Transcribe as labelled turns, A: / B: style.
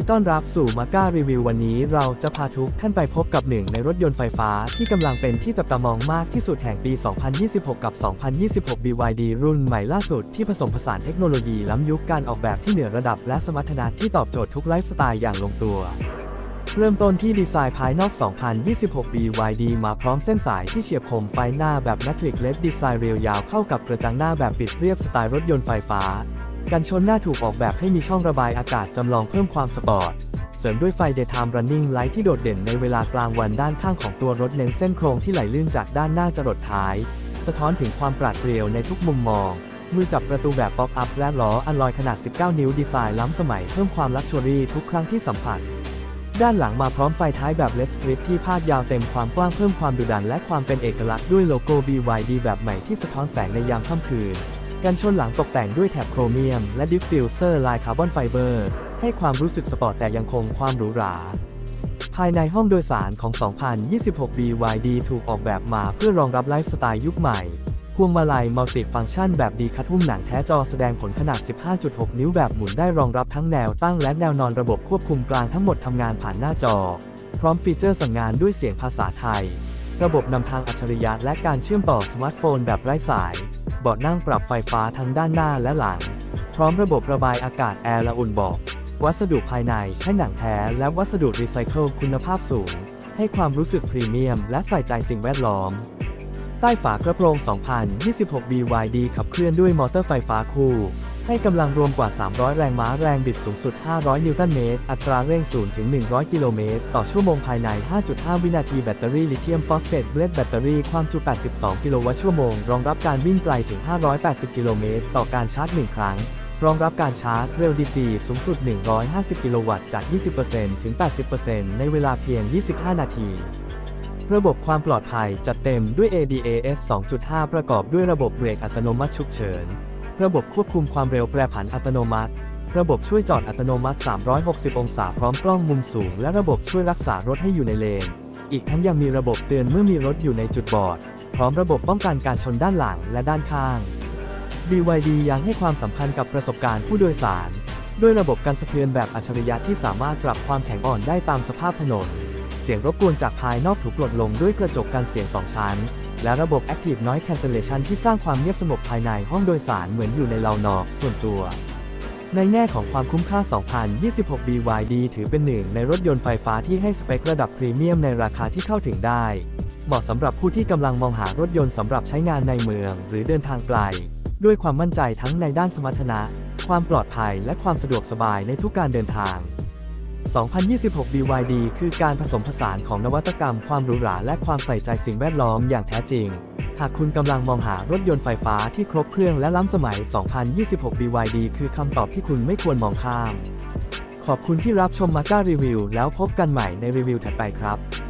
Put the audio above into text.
A: ดีต้อนรับสู่มาก้ารีวิววันนี้เราจะพาทุกท่านไปพบกับหนึ่งในรถยนต์ไฟฟ้าที่กำลังเป็นที่จับตามองมากที่สุดแห่งปี 2026 กับ 2026 BYD รุ่นใหม่ล่าสุดที่ผสมผสานเทคโนโลยีล้ำยุคการออกแบบที่เหนือระดับและสมรรถนะที่ตอบโจทย์ทุกไลฟ์สไตล์อย่างลงตัวเริ่มต้นที่ดีไซน์ภายนอก 2026 BYD มาพร้อมเส้นสายที่เฉียบคมไฟหน้าแบบแมทริกเลดดีไซน์เรียวยาวเข้ากับกระจังหน้าแบบปิดเรียบสไตล์รถยนต์ไฟฟ้า กันชนหน้าถูกออกแบบให้มีช่องระบายอากาศจำลองเพิ่มความสปอร์ต เสริมด้วยไฟ Daytime Running Light ที่โดดเด่นในเวลากลางวันด้านข้างของตัวรถเน้นเส้นโครงที่ไหลลื่นจากด้านหน้าจรดท้าย สะท้อนถึงความปราดเปรียวในทุกมุมมอง มือจับประตูแบบป๊อปอัพและล้ออันลอยขนาด 19 นิ้วดีไซน์ล้ำสมัยเพิ่มความลักชัวรี่ทุกครั้งที่สัมผัสด้านหลังมาพร้อมไฟท้ายแบบเลส s ตริปที่พาดยาวเต็มความกว้างเพิ่มความดุดันและความเป็นเอกลักษณ์ด้วยโลโก้ BYD แบบใหม่ที่สะท้อนแสงในยามค่ำคืน กันชนหลังตกแต่งด้วยแถบโครเมียม และดิฟฟิวเซอร์ลายคาร์บอนไฟเบอร์ ให้ความรู้สึกสปอร์ตแต่ยังคงความหรูหรา ภายในห้องโดยสารของ 2026 BYD ถูกออกแบบมาเพื่อรองรับไลฟ์สไตล์ยุคใหม่พวงมาลัยมัลติฟังก์ชันแบบดีคัดหุ้มหนังแท้จอแสดงผลขนาด 15.6 นิ้วแบบหมุนได้รองรับทั้งแนวตั้งและแนวนอนระบบควบคุมกลางทั้งหมดทำงานผ่านหน้าจอ พร้อมฟีเจอร์สั่งงานด้วยเสียงภาษาไทย ระบบนำทางอัจฉริยะและการเชื่อมต่อสมาร์ทโฟนแบบไร้สาย เบาะนั่งปรับไฟฟ้าทั้งด้านหน้าและหลัง พร้อมระบบระบายอากาศแอร์ละอุ่นเบาะวัสดุภายในใช้หนังแท้และวัสดุรีไซเคิลคุณภาพสูง ให้ความรู้สึกพรีเมียมและใส่ใจสิ่งแวดล้อม ใต้ฝากระโปรง 2026 BYD ขับเคลื่อนด้วยมอเตอร์ไฟฟ้าคู่ ให้กำลังรวมกว่า 300 แรงม้าแรงบิดสูงสุด 500 นิวตันเมตร อัตราเร่ง 0 ถึง 100 กิโลเมตร ต่อชั่วโมงภายใน 5.5 วินาทีแบตเตอรี่ลิเธียมฟอสเฟตเบลดแบตเตอรี่ความจุ 82 กิโลวัตต์ชั่วโมง รองรับการวิ่งไกลถึง 580 กิโลเมตร ต่อการชาร์จ 1 ครั้ง รองรับการชาร์จเร็ว DC สูงสุด 150 กิโลวัตต์จาก 20%ถึง 80%ในเวลาเพียง 25 นาทีระบบความปลอดภัยจัดเต็มด้วย ADAS 2.5 ประกอบด้วยระบบเบรกอัตโนมัติฉุกเฉิน ระบบควบคุมความเร็วแปรผันอัตโนมัติ ระบบช่วยจอดอัตโนมัติ 360 องศาพร้อมกล้องมุมสูง และระบบช่วยรักษารถให้อยู่ในเลน อีกทั้งยังมีระบบเตือนเมื่อมีรถอยู่ในจุดบอด พร้อมระบบป้องกันการชนด้านหลังและด้านข้าง BYD ยังให้ความสำคัญกับประสบการณ์ผู้โดยสาร ด้วยระบบการสะเทือนแบบอัจฉริยะที่สามารถปรับความแข็งอ่อนได้ตามสภาพถนน เสียงรบกวนจากภายนอกถูกลดลงด้วยกระจกกันเสียง2ชั้น และระบบ Active Noise Cancellation ที่สร้างความเงียบสงบภายในห้องโดยสารเหมือนอยู่ในเลานอกส่วนตัว ในแง่ของความคุ้มค่า 2026 BYD ถือเป็นหนึ่งในรถยนต์ไฟฟ้าที่ให้สเปคระดับพรีเมียมในราคาที่เข้าถึงได้ เหมาะสำหรับผู้ที่กำลังมองหารถยนต์สำหรับใช้งานในเมือง หรือเดินทางไกล ด้วยความมั่นใจทั้งในด้านสมรรถนะ ความปลอดภัยและความสะดวกสบายในทุกการเดินทาง 2026 BYD คือการผสมผสานของนวัตกรรมความหรูหราและความใส่ใจสิ่งแวดล้อมอย่างแท้จริง หากคุณกำลังมองหารถยนต์ไฟฟ้าที่ครบเครื่องและล้ำสมัย 2026 BYD คือคำตอบที่คุณไม่ควรมองข้าม ขอบคุณที่รับชมมาก้ารีวิวแล้วพบกันใหม่ในรีวิวถัดไปครับ